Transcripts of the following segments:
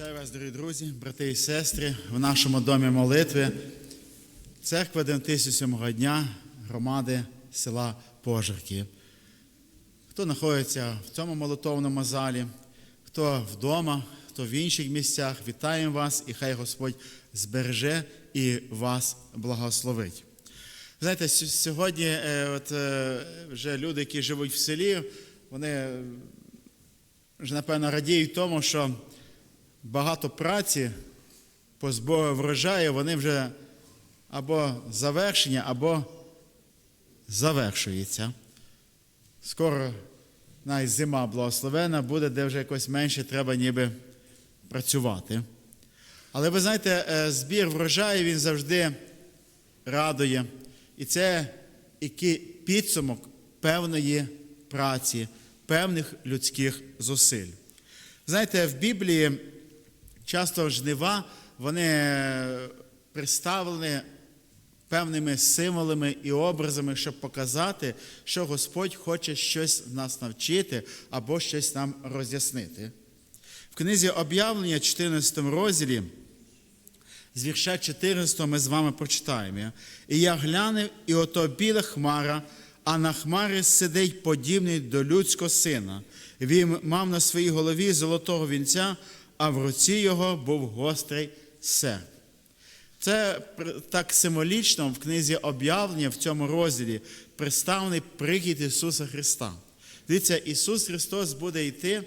Вітаю вас, дорогі друзі, брати і сестри, в нашому домі молитви. Церква Адвентистів сьомого дня громади села Пожарки. Хто знаходиться в цьому молитовному залі, хто вдома, хто в інших місцях, вітаємо вас і хай Господь збереже і вас благословить. Знаєте, сьогодні е, от, е, вже люди, які живуть в селі, вони вже, напевно, радіють тому, що багато праці по збору врожаю, вони вже або завершені, або завершуються. Скоро навіть зима благословена буде, де вже якось менше треба ніби працювати. Але ви знаєте, е, збір врожаю він завжди радує. І це який підсумок певної праці, певних людських зусиль. Знаєте, в Біблії часто жнива вони е, представлені певними символами і образами, щоб показати, що Господь хоче щось нас навчити або щось нам роз'яснити. В книзі об'явлення, 14 розділі, з вірша 14 ми з вами прочитаємо. І я глянув, і ото біла хмара, а на хмарі сидить подібний до людського сина. Він мав на своїй голові золотого вінця, а в руці його був гострий серп. Це так символічно в книзі об'явлення в цьому розділі представлений прихід Ісуса Христа. Дивіться, Ісус Христос буде йти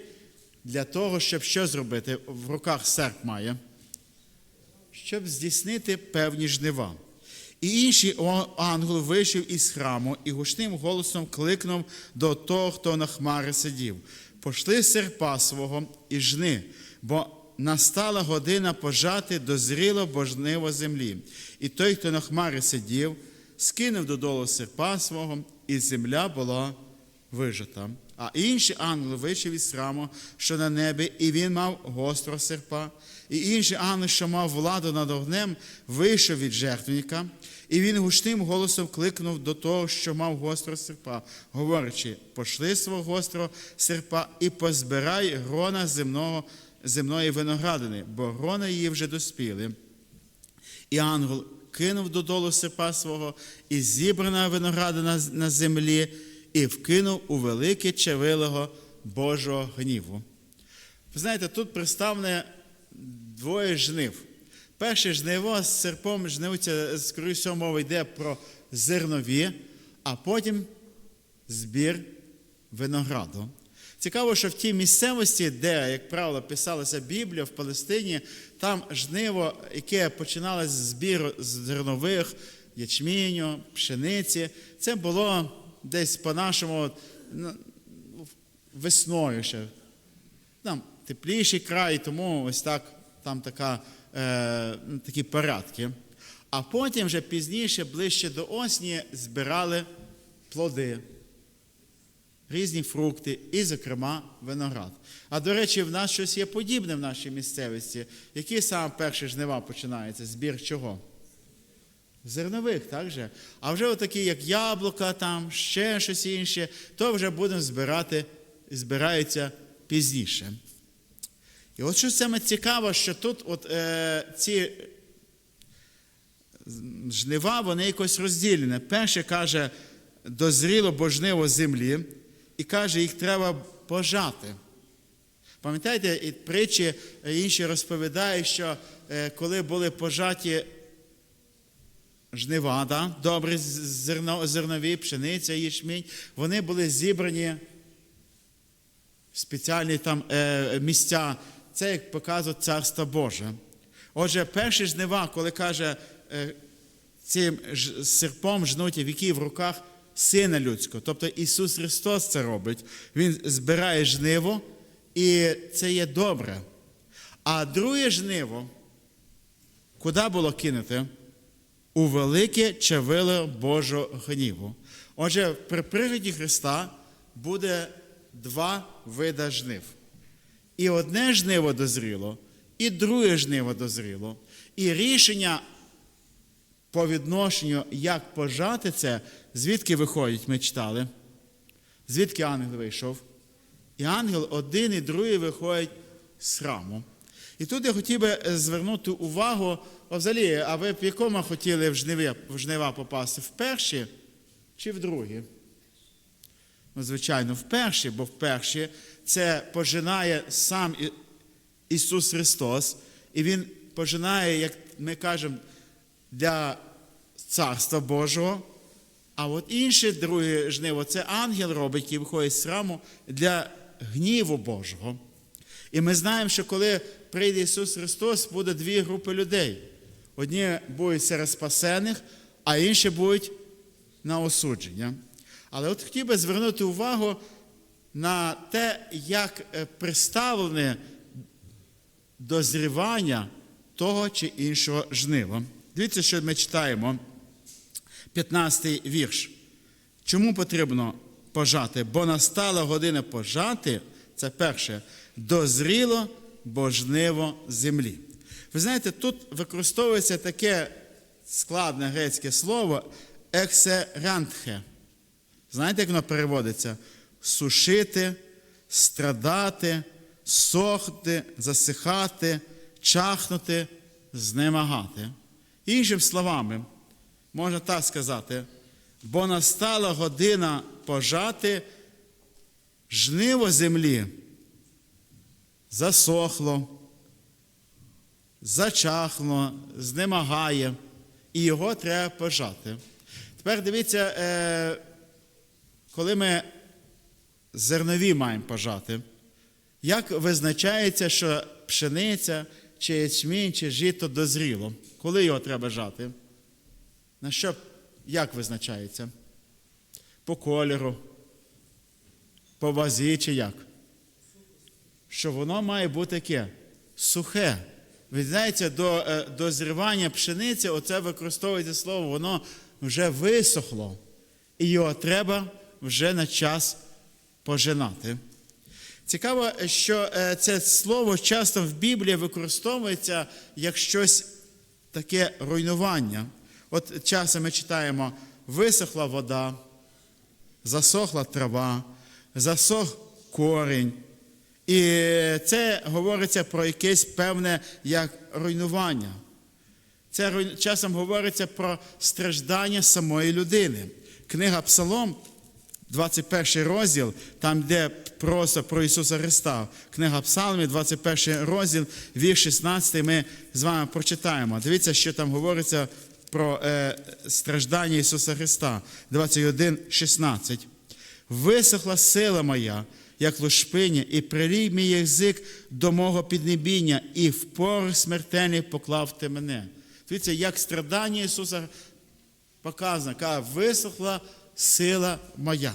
для того, щоб що зробити? В руках серп має щоб здійснити певні жнива. І інший ангел вийшов із храму і гучним голосом кликнув до того, хто на хмари сидів. Пошли серпа свого і жни, бо настала година пожати дозріло божниво землі. І той, хто на хмари сидів, скинув додолу серпа свого, і земля була вижита. А інший ангел вийшов із храму, що на небі, і він мав гостро серпа. І інший ангел, що мав владу над огнем, вийшов від жертвенника, і він гучним голосом кликнув до того, що мав гостро серпа, говорячи: пошли свого гострого серпа і позбирай грона земного, земної виноградини, бо грона її вже доспіли. І ангел кинув додолу серпа свого, і зібрана виноградина на землі, і вкинув у велике чавилого Божого гніву. Ви знаєте, тут представлене двоє жнив. Перше жниво з серпом скоріше всього, мова йде про зернові, а потім збір винограду. Цікаво, що в тій місцевості, де, як правило, писалася Біблія в Палестині, там жниво, яке починалося з збіру зернових, ячменю, пшениці, це було десь по-нашому ну, весною ще. Там тепліший край, тому ось так там така, е, такі порядки. А потім вже пізніше, ближче до осені, збирали плоди, різні фрукти, і, зокрема, виноград. А до речі, в нас щось є подібне в нашій місцевості. Які саме перші жнива починаються? Збір чого? Зернових, так же? А вже отакі, як яблука, там, ще щось інше, то вже будемо збирати, збираються пізніше. І от що саме цікаво, що тут от, е, ці жнива, вони якось розділені. Перше каже, дозріло божниво землі, і каже, їх треба пожати. Пам'ятаєте, і притчі е, інші розповідають, що е, коли були пожаті жнива, да, добрі зерно, зернові, пшениця, ячмінь, вони були зібрані в спеціальні там е, місця. Це як показує Царство Боже. Отже, перші жнива, коли каже, цим серпом жнуть віки в руках Сина Людського. Тобто Ісус Христос це робить. Він збирає жниво, і це є добре. А друге жниво, куди було кинуте? У велике чавило Божого гніву. Отже, при природі Христа буде два вида жнив. І одне жниво дозріло, і друге жниво дозріло. І рішення по відношенню, як пожати це, звідки виходить, ми читали. Звідки ангел вийшов? І ангел один і другий виходять з храму. І тут я хотів би звернути увагу, о, взагалі, а ви б якому хотіли в жниві, в жнива попасти? В перші чи в другі? Ну, звичайно, в перші, бо в перші це пожинає сам Ісус Христос, і Він пожинає, як ми кажемо, для Царства Божого. А от інше друге жниво це ангел робить, який виходить з храму для гніву Божого. І ми знаємо, що коли прийде Ісус Христос, буде дві групи людей. Одні будуть серед спасених, а інші будуть на осудження. Але от хотів би звернути увагу на те, як е, представлене дозрівання того чи іншого жнива. Дивіться, що ми читаємо. 15 вірш. Чому потрібно пожати? Бо настала година пожати, це перше, дозріло божниво землі. Ви знаєте, тут використовується таке складне грецьке слово ексерантхе. Знаєте, як воно переводиться? Сушити, страдати, сохти, засихати, чахнути, знемагати. Іншими словами, можна так сказати, бо настала година пожати жниво землі. Засохло, зачахло, знемагає, і його треба пожати. Тепер дивіться, е, коли ми зернові маємо пожати, як визначається, що пшениця, чи ячмінь, чи жито дозріло? Коли його треба жати? На що, як визначається? По кольору, по вазі чи як? Що воно має бути таке сухе. Ви знаєте, до е, дозрівання пшениці оце використовується слово, воно вже висохло, і його треба вже на час пожинати. Цікаво, що е, це слово часто в Біблії використовується як щось таке руйнування. От часом ми читаємо: висохла вода, засохла трава, засох корінь. І це говориться про якесь певне як руйнування. Це часом говориться про страждання самої людини. Книга Псалом, 21 розділ, там де просто про Ісуса Христа. Книга Псалмів, 21 розділ, вірш 16, ми з вами прочитаємо. Дивіться, що там говориться про е, страждання Ісуса Христа. 21, 16. Висохла сила моя, як лушпиня, і прилій мій язик до мого піднебіння, і в порох смертельний поклав ти мене. Дивіться, як страдання Ісуса показано, каже, висохла сила моя.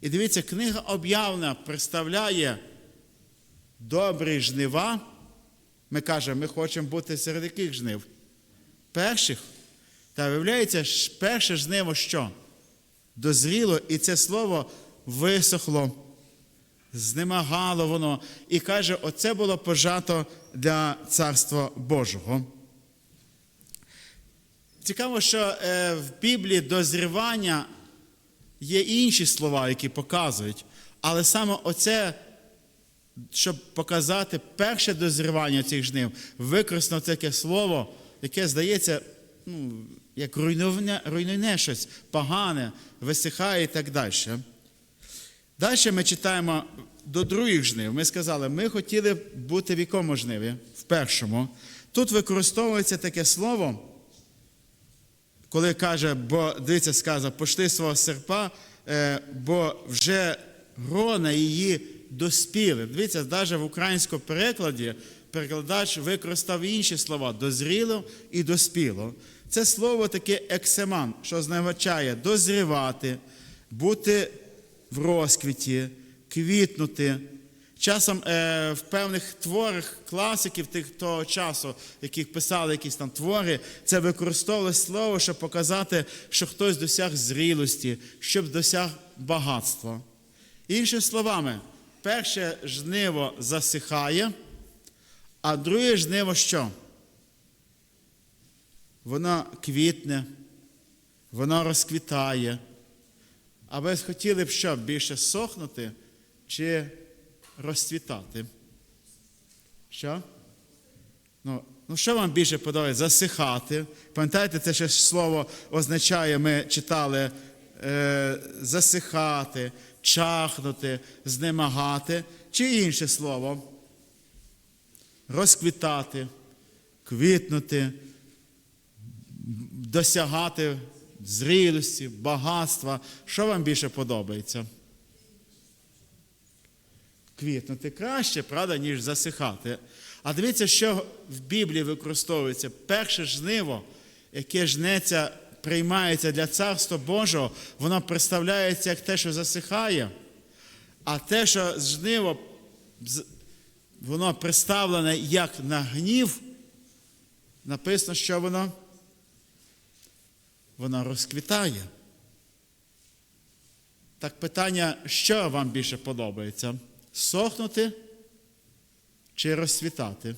І дивіться, книга об'явлена представляє добрі жнива. Ми кажемо, ми хочемо бути серед яких жнив? Перших. Та виявляється, перше жниво що? Дозріло, і це слово висохло, знемагало воно. І каже, оце було пожато для Царства Божого. Цікаво, що е, в Біблії дозрівання є інші слова, які показують, але саме оце, щоб показати перше дозрівання цих жнив, використано таке слово, яке здається, ну, як руйнівне, руйнівне щось, погане, висихає і так далі. Далі ми читаємо до других жнив. Ми сказали, ми хотіли бути в якому жниві? В першому. Тут використовується таке слово коли каже, бо дивіться, сказано, пошли свого серпа, е, бо вже грона її доспіли. Дивіться, навіть в українському перекладі перекладач використав інші слова дозріло і доспіло. Це слово таке ексеман, що означає дозрівати, бути в розквіті, квітнути. Часом е, в певних творах класиків тих того часу, яких писали якісь там твори, це використовувалось слово, щоб показати, що хтось досяг зрілості, щоб досяг багатства. Іншими словами, перше жниво засихає, а друге жниво що? Воно квітне, воно розквітає. А ви хотіли б що, більше сохнути чи розцвітати? Що? Ну, ну що вам більше подобається? Засихати. Пам'ятаєте, це ще слово означає, ми читали е, засихати, чахнути, знемагати, чи інше слово? Розквітати, квітнути, досягати зрілості, багатства. Що вам більше подобається? Квітнути краще, правда, ніж засихати. А дивіться, що в Біблії використовується. Перше жниво, яке жнеться, приймається для Царства Божого, воно представляється як те, що засихає. А те, що жниво, воно представлене як на гнів, написано, що воно? Воно розквітає. Так питання, що вам більше подобається? Сохнути чи розцвітати?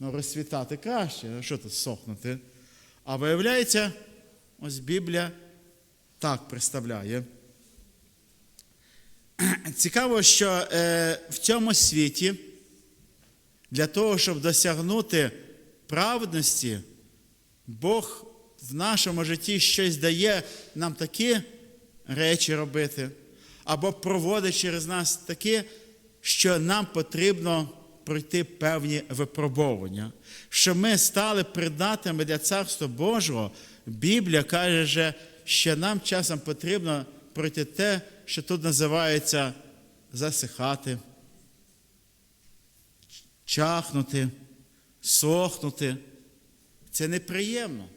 Ну, розцвітати краще, що тут сохнути? А виявляється, ось Біблія так представляє. Цікаво, що е, в цьому світі для того, щоб досягнути праведності, Бог в нашому житті щось дає нам такі речі робити, або проводить через нас такі, що нам потрібно пройти певні випробовування. Щоб ми стали придатними для Царства Божого, Біблія каже, що нам часом потрібно пройти те, що тут називається засихати, чахнути, сохнути. Це неприємно.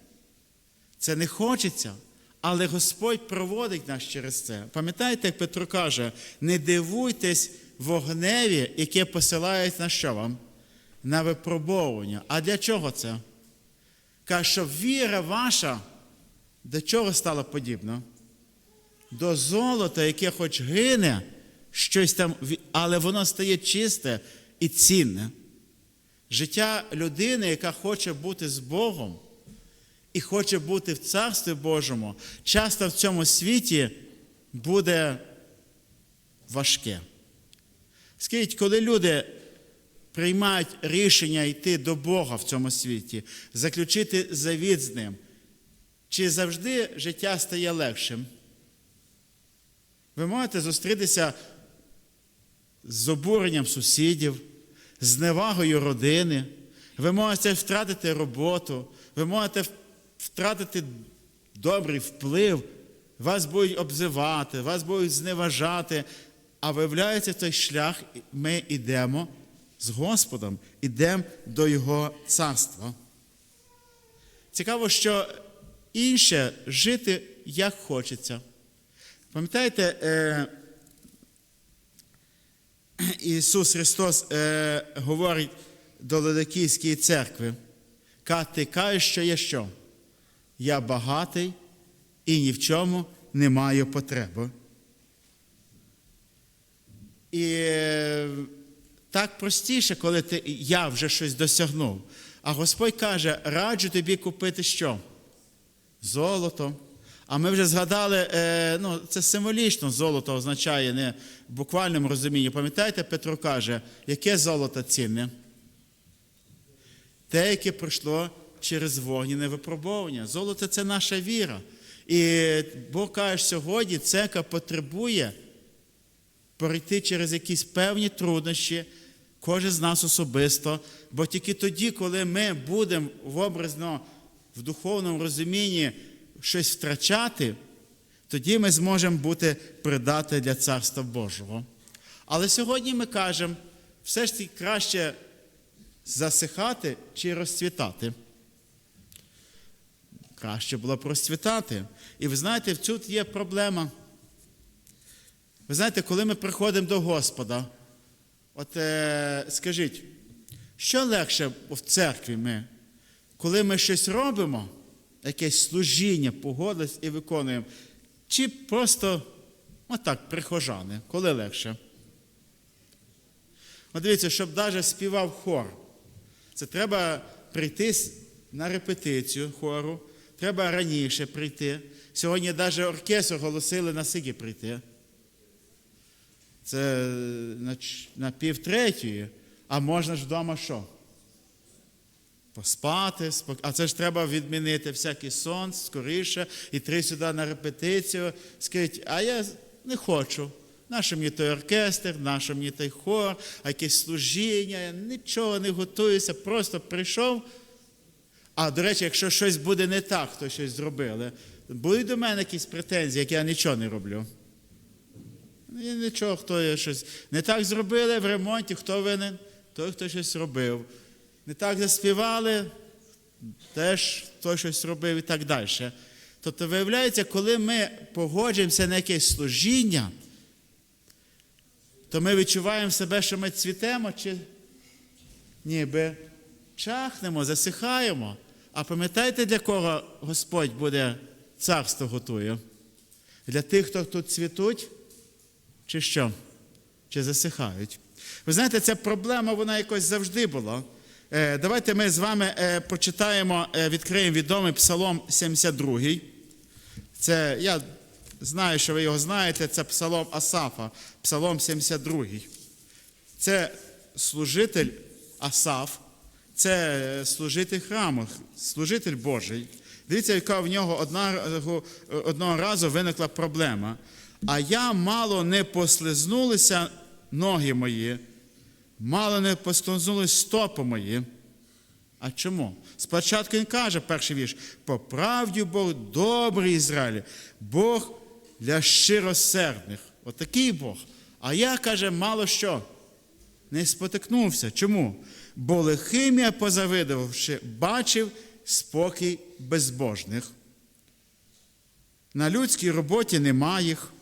Це не хочеться, але Господь проводить нас через це. Пам'ятаєте, як Петро каже, не дивуйтесь вогневі, яке посилають на що вам? На випробовування. А для чого це? Каже, що віра ваша до чого стала подібна? До золота, яке хоч гине, щось там, але воно стає чисте і цінне. Життя людини, яка хоче бути з Богом і хоче бути в Царстві Божому, часто в цьому світі буде важке. Скажіть, коли люди приймають рішення йти до Бога в цьому світі, заключити завіт з ним, чи завжди життя стає легшим? Ви можете зустрітися з обуренням сусідів, з невагою родини, ви можете втратити роботу, ви можете втратити добрий вплив, вас будуть обзивати, вас будуть зневажати. А виявляється, той шлях ми йдемо з Господом, йдемо до Його царства. Цікаво, що інше жити як хочеться. Пам'ятаєте, е, Ісус Христос е, говорить до Лодокійської церкви, «Ка ти кажеш, що є що? Я багатий і ні в чому не маю потреби. І е, так простіше, коли ти, я вже щось досягнув. А Господь каже, раджу тобі купити що? Золото. А ми вже згадали, е, ну, це символічно золото означає не в буквальному розумінні. Пам'ятаєте, Петро каже, яке золото цінне? Те, яке пройшло через вогняне випробовування. Золото це наша віра. І Бог каже, сьогодні церква потребує пройти через якісь певні труднощі, кожен з нас особисто, бо тільки тоді, коли ми будемо в образно, в духовному розумінні щось втрачати, тоді ми зможемо бути придатні для Царства Божого. Але сьогодні ми кажемо, все ж таки краще засихати чи розцвітати. Краще було б розцвітати. І ви знаєте, тут є проблема. Ви знаєте, коли ми приходимо до Господа, от е, скажіть, що легше в церкві ми, коли ми щось робимо, якесь служіння, погодились і виконуємо, чи просто отак, прихожани, коли легше? От дивіться, щоб навіть співав хор, це треба прийти на репетицію хору, треба раніше прийти. Сьогодні навіть оркестр оголосили на сигі прийти. Це на, ч- на півтретьої, а можна ж вдома що? поспати, спок- а це ж треба відмінити всякий сон скоріше, іти сюди на репетицію. Скажіть, а я не хочу. Нащо мені той оркестр, нащо мені той хор, а якесь служіння, я нічого не готуюся, просто прийшов. А до речі, якщо щось буде не так, хто щось зробили, будуть до мене якісь претензії, як я нічого не роблю. Ну, І нічого, хто щось не так зробили в ремонті, хто винен? Той, хто щось робив. Не так заспівали, теж той щось робив і так далі. Тобто, виявляється, коли ми погоджуємося на якесь служіння, то ми відчуваємо себе, що ми цвітемо, чи ніби чахнемо, засихаємо. А пам'ятаєте, для кого Господь буде царство готує? Для тих, хто тут цвітуть, чи що? Чи засихають? Ви знаєте, ця проблема вона якось завжди була. Е, Давайте ми з вами е, почитаємо, е, відкриємо відомий Псалом 72. Це я знаю, що ви його знаєте, це Псалом Асафа, Псалом 72. Це служитель Асаф, це служитель храму, служитель Божий. Дивіться, яка в нього одного, одного разу виникла проблема. А я мало не послизнулися ноги мої, мало не послизнулись стопи мої. А чому? Спочатку він каже, перший вірш, по правді Бог добрий Ізраїль, Бог для щиросердних. Отакий Бог. А я, каже, мало що не спотикнувся. Чому? Бо лихим я позавидувавши, бачив спокій безбожних. На людській роботі нема їх.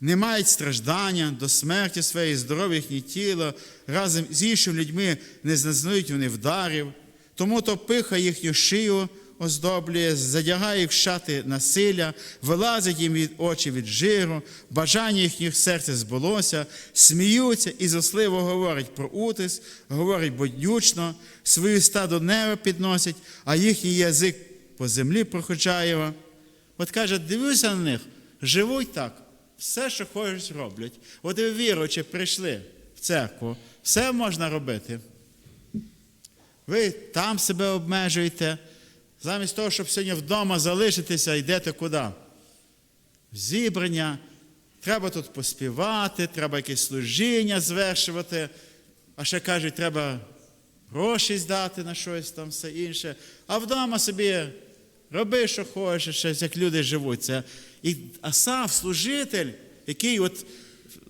Не мають страждання до смерті своєї, здоров'я їхнє тіло, разом з іншими людьми не зазнають вони вдарів, тому то пиха їхню шию оздоблює, задягає їх в шати насилля, вилазить їм від очі від жиру, бажання їхніх серця збулося, сміються і зосливо говорять про утис, говорять боднючно, свої ста до неба підносять, а їхній язик по землі проходжає. От каже, дивлюся на них, живуть так, все, що хочуть, роблять. От ви віруючи, прийшли в церкву, все можна робити. Ви там себе обмежуєте. Замість того, щоб сьогодні вдома залишитися, йдете куди? В зібрання. Треба тут поспівати, треба якесь служіння звершувати. А ще кажуть, треба гроші здати на щось там, все інше. А вдома собі роби, що хочеш, як люди живуть. Це. І Асав, служитель, який от,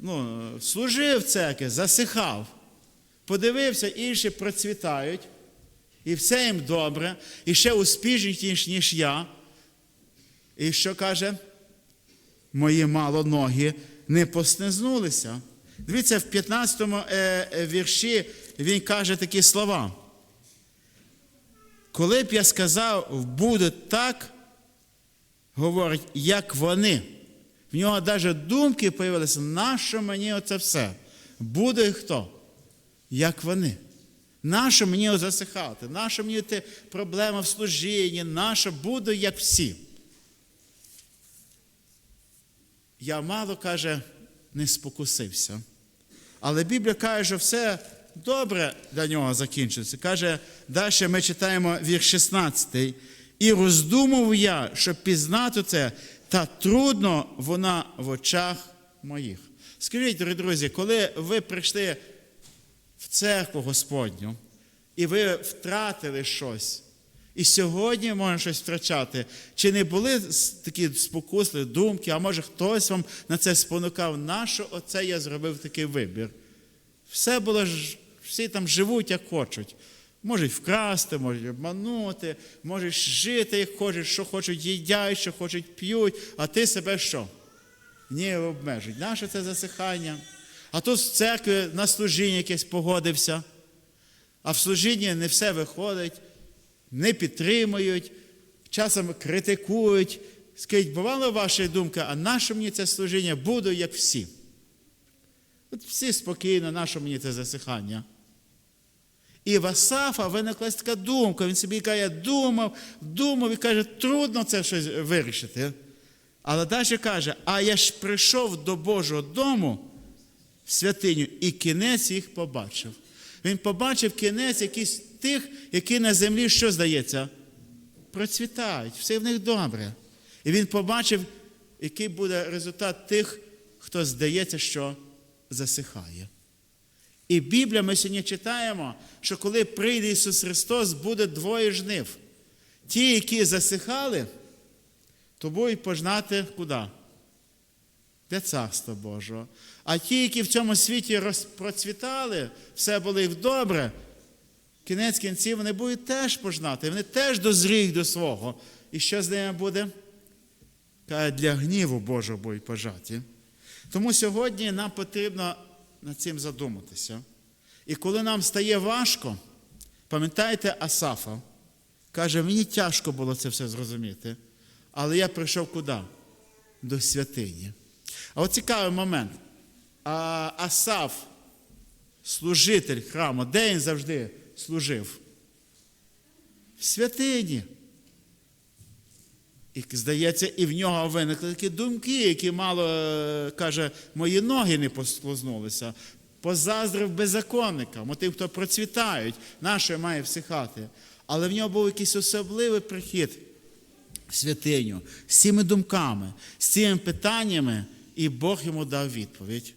ну, служив церкві, засихав, подивився, інші процвітають. І все їм добре, і ще успішніше, ніж я. І що каже? Мої мало ноги не поснизнулися. Дивіться, в 15 му вірші він каже такі слова. Коли б я сказав, буде так, говорить, як вони. В нього навіть думки з'явилися, нащо мені оце все? Буде хто? Як вони. Нащо мені засихати? Нащо мені те проблема в служінні? Нащо буду, як всі? Я мало каже, не спокусився. Але Біблія каже, що все добре для нього закінчиться. Каже, далі ми читаємо вірш 16. І роздумав я, щоб пізнати це, та трудно вона в очах моїх. Скажіть, дорогі друзі, коли ви прийшли в церкву Господню, і ви втратили щось, і сьогодні можна щось втрачати, чи не були такі спокусливі думки, а може хтось вам на це спонукав, нащо оце я зробив такий вибір? Все було ж, всі там живуть, як хочуть. Можуть вкрасти, можуть обманути, можуть жити, як хочуть, що хочуть, їдять, що хочуть, п'ють, а ти себе що? Ні, обмежують. Наше це засихання? А тут в церкві на служіння якесь погодився, а в служінні не все виходить, не підтримують, часом критикують. Скажіть, бувала ваша думка, а наше мені це служіння буду, як всі? От всі спокійно, наше мені це засихання. І в Асафа виникла така думка, він собі каже, думав, думав і каже, трудно це щось вирішити. Але далі каже, а я ж прийшов до Божого дому святиню і кінець їх побачив. Він побачив кінець якийсь тих, які на землі, що здається, процвітають, все в них добре. І він побачив, який буде результат тих, хто здається, що засихає. І Біблія ми сьогодні читаємо, що коли прийде Ісус Христос, буде двоє жнив. Ті, які засихали, то будуть пожнати куди? Для Царства Божого. А ті, які в цьому світі розпроцвітали, все було їх добре, кінець кінців вони будуть теж пожнати, вони теж дозріють до свого. І що з ними буде? Каже, для гніву Божого будуть пожаті. Тому сьогодні нам потрібно над цим задуматися. І коли нам стає важко, пам'ятаєте Асафа, каже, мені тяжко було це все зрозуміти, але я прийшов куди? До святині. А от цікавий момент. А Асаф, служитель храму, де він завжди служив? В святині. І, здається, і в нього виникли такі думки, які мало, е, каже, мої ноги не послузнулися. Позаздрив беззаконникам, тим, хто процвітають, наше має всихати. Але в нього був якийсь особливий прихід в святиню з цими думками, з цими питаннями, і Бог йому дав відповідь.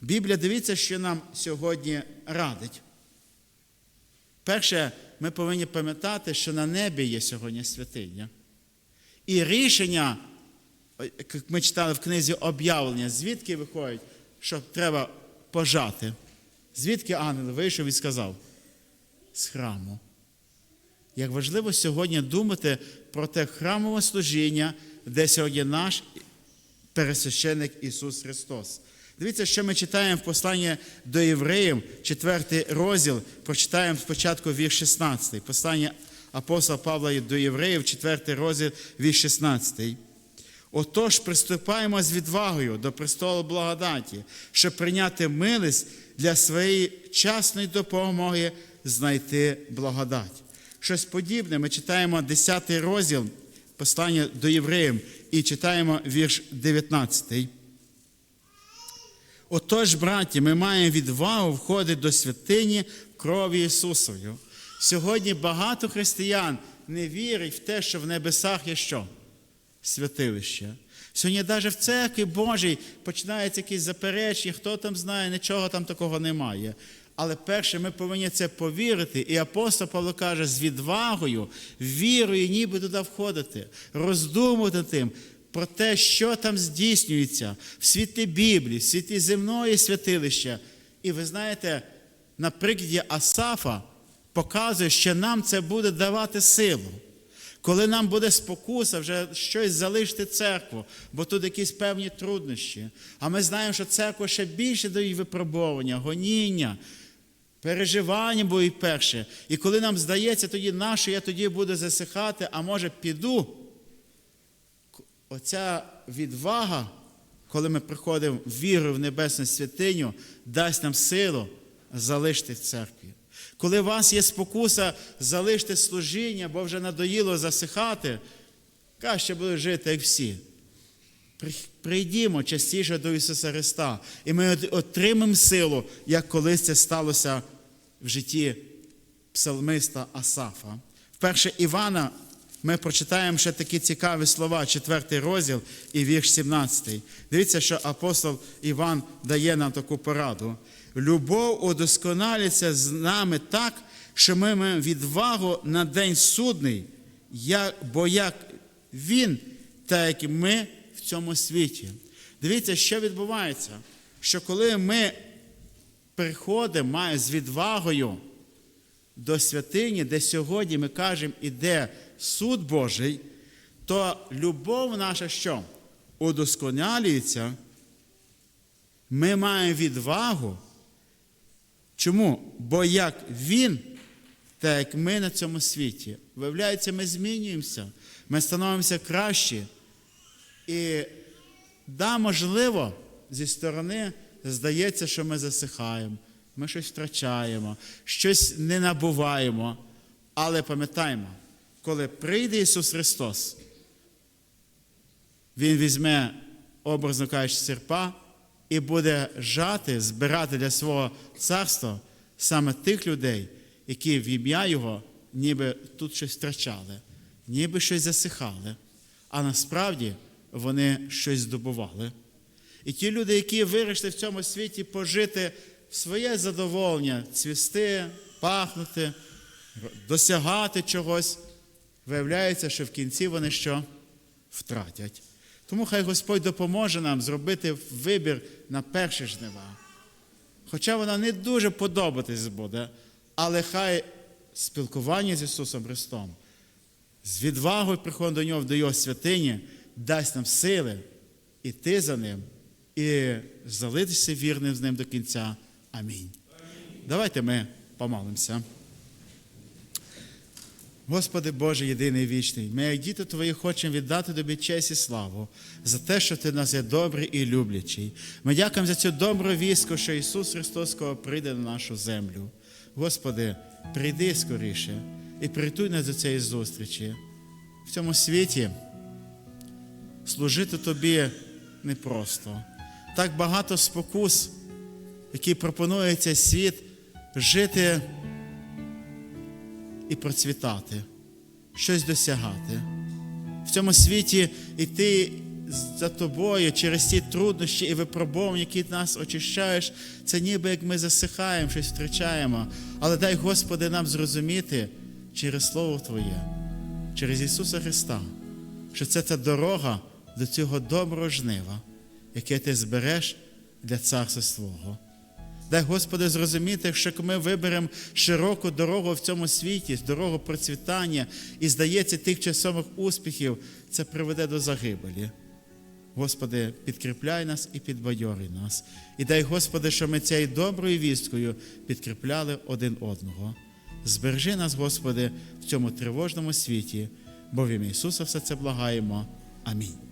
Біблія дивіться, що нам сьогодні радить. Перше, ми повинні пам'ятати, що на небі є сьогодні святиня. І рішення, як ми читали в книзі об'явлення, звідки виходить, що треба пожати. Звідки ангел вийшов і сказав? З храму. Як важливо сьогодні думати про те храмове служіння, де сьогодні наш пересвященик Ісус Христос. Дивіться, що ми читаємо в посланні до євреїв, 4 розділ, прочитаємо спочатку вірш 16. Послання апостола Павла до євреїв, 4 розділ, вірш 16. Отож, приступаємо з відвагою до престолу благодаті, щоб прийняти милість для своєї часної допомоги знайти благодать. Щось подібне ми читаємо 10 розділ послання до євреїв і читаємо вірш 19. Отож, браті, ми маємо відвагу входити до святині крові Ісусою. Сьогодні багато християн не вірять в те, що в небесах є що? Святилище. Сьогодні навіть в церкві Божій починаються якісь заперечення, хто там знає, нічого там такого немає. Але перше, ми повинні це повірити. І апостол Павло каже, з відвагою, вірою, ніби туди входити, роздумувати тим про те, що там здійснюється в світлі Біблії, в світлі земної святилища. І ви знаєте, на прикладі Асафа показує, що нам це буде давати силу. Коли нам буде спокуса вже щось залишити церкву, бо тут якісь певні труднощі. А ми знаємо, що церква ще більше дають випробування, гоніння, переживання будуть перше. І коли нам здається, тоді наше, я тоді буду засихати, а може піду. Оця відвага, коли ми приходимо вірою в Небесну святиню, дасть нам силу залишити в церкві. Коли у вас є спокуса залишити служіння, бо вже надоїло засихати, краще буде жити, як всі. Прийдімо частіше до Ісуса Христа, і ми отримаємо силу, як колись це сталося в житті псалмиста Асафа. Вперше Івана ми прочитаємо ще такі цікаві слова, 4 розділ і вірш 17. Дивіться, що апостол Іван дає нам таку пораду. Любов удосконалиться з нами так, що ми маємо відвагу на день судний, бо як Він, так як ми цьому світі. Дивіться, що відбувається, що коли ми приходимо з відвагою до святині, де сьогодні ми кажемо, іде суд Божий, то любов наша що? Удосконалюється, ми маємо відвагу. Чому? Бо як Він, так як ми на цьому світі, виявляється, ми змінюємося, ми становимося кращі. І да, можливо, зі сторони здається, що ми засихаємо, ми щось втрачаємо, щось не набуваємо. Але пам'ятаємо, коли прийде Ісус Христос, Він візьме, образно кажучи, серпа і буде жати, збирати для свого царства саме тих людей, які в ім'я Його ніби тут щось втрачали, ніби щось засихали, а насправді вони щось здобували. І ті люди, які вирішили в цьому світі пожити своє задоволення, цвісти, пахнути, досягати чогось, виявляється, що в кінці вони що? Втратять. Тому хай Господь допоможе нам зробити вибір на перші жнива. Хоча вона не дуже подобатись буде, але хай спілкування з Ісусом Христом, з відвагою приходом до Нього до Його святині, дасть нам сили іти за Ним і залитися вірним з Ним до кінця. Амінь. Давайте ми помолимося. Господи Боже, єдиний вічний, ми, як діти Твої, хочемо віддати Тобі честь і славу за те, що Ти нас є добрий і люблячий. Ми дякуємо за цю добру вістку, що Ісус Христос скоро прийде на нашу землю. Господи, прийди скоріше і притуй нас до цієї зустрічі. В цьому світі служити Тобі непросто. Так багато спокус, які пропонує цей світ, жити і процвітати, щось досягати. В цьому світі йти за тобою через ті труднощі і випробування, які нас очищаєш, це ніби як ми засихаємо, щось втрачаємо. Але дай, Господи, нам зрозуміти через Слово Твоє, через Ісуса Христа, що це та дорога до цього доброго жнива, яке ти збереш для царства свого. Дай, Господи, зрозуміти, що ми виберемо широку дорогу в цьому світі, дорогу процвітання і, здається, тих часових успіхів, це приведе до загибелі. Господи, підкріпляй нас і підбадьорюй нас. І дай, Господи, що ми цією доброю вісткою підкріпляли один одного. Збережи нас, Господи, в цьому тривожному світі, бо в ім'я Ісуса все це благаємо. Амінь.